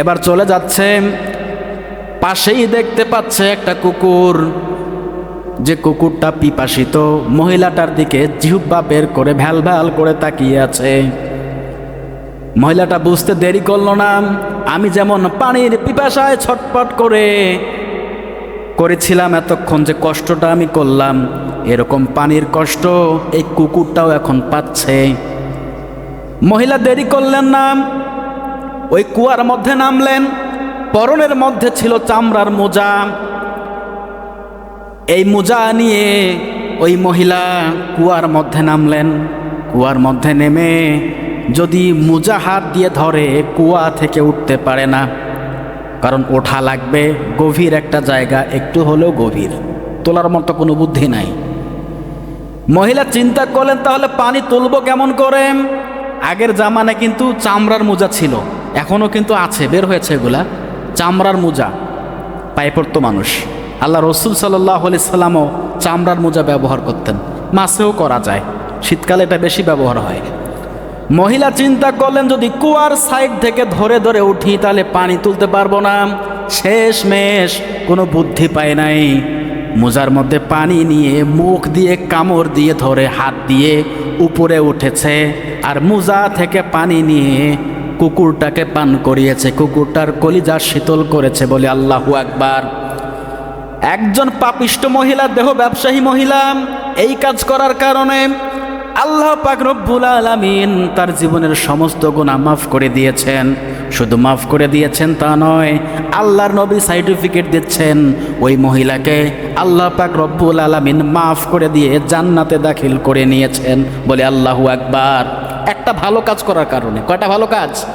এবার চলে যাচ্ছে, পাশেই দেখতে পাচ্ছে একটা কুকুর। যে কুকুরটা পিপাসিত, মহিলাটার দিকে জিহুব্বা বের করে ভ্যাল ভ্যাল করে তাকিয়ে আছে। মহিলাটা বুঝতে দেরি করল না, আমি যেমন পানির পিপাসায় ছটপট করে করেছিলাম এতক্ষণ যে কষ্টটা আমি করলাম, এরকম পানির কষ্ট এই কুকুরটাও এখন পাচ্ছে। মহিলা দেরি করলেন না ওই কুয়ার মধ্যে নামলেন, পরনের মধ্যে ছিল চামড়ার মোজা। এই মোজা নিয়ে ওই মহিলা কুয়ার মধ্যে নামলেন। কুয়ার মধ্যে নেমে যদি মোজা হাত দিয়ে ধরে, কুয়া থেকে উঠতে পারে না। কারণ ওঠা লাগবে, গভীর একটা জায়গা, একটু হলেও গভীর। তোলার মতো কোনো বুদ্ধি নাই। মহিলা চিন্তা করলেন, তাহলে পানি তুলব কেমন করে? আগের জামানে কিন্তু চামড়ার মোজা ছিল। এখনও কিন্তু আছে, বের হয়েছে এগুলা। চামড়ার মোজা পায়ে পড়তো মানুষ। আল্লাহ রসুল সাল্লাহ আলি সাল্লামও চামড়ার মোজা ব্যবহার করতেন। মাছেও করা যায়, শীতকালে এটা বেশি ব্যবহার হয়। মহিলা চিন্তা করলেন, যদি কুয়ার সাইড থেকে ধরে ধরে উঠি, তাহলে পানি তুলতে পারব না। শেষ মেশ কোনো বুদ্ধি পায় নাই। মোজার মধ্যে পানি নিয়ে, মুখ দিয়ে কামড় দিয়ে ধরে, হাত দিয়ে উপরে উঠেছে। আর মোজা থেকে পানি নিয়ে কুকুরটাকে পান করিয়েছে, কুকুরটার কলিজা শীতল করেছে বলে আল্লাহু আকবার। একজন পাপিষ্ট মহিলা দেহ ব্যবসায়ী মহিলা, এই কাজ করার কারণে আল্লাহ পাক রব্বুল আলামিন তার জীবনের সমস্ত গুণা মাফ করে দিয়েছেন। শুধু মাফ করে দিয়েছেন তা নয়, আল্লাহর নবী সার্টিফিকেট দিচ্ছেন, ওই মহিলাকে আল্লাহ পাক রব্বুল আলামিন মাফ করে দিয়ে জান্নাতে দাখিল করে নিয়েছেন বলে আল্লাহু আকবার। একটা ভালো কাজ করার কারণে। কয়টা ভালো কাজ?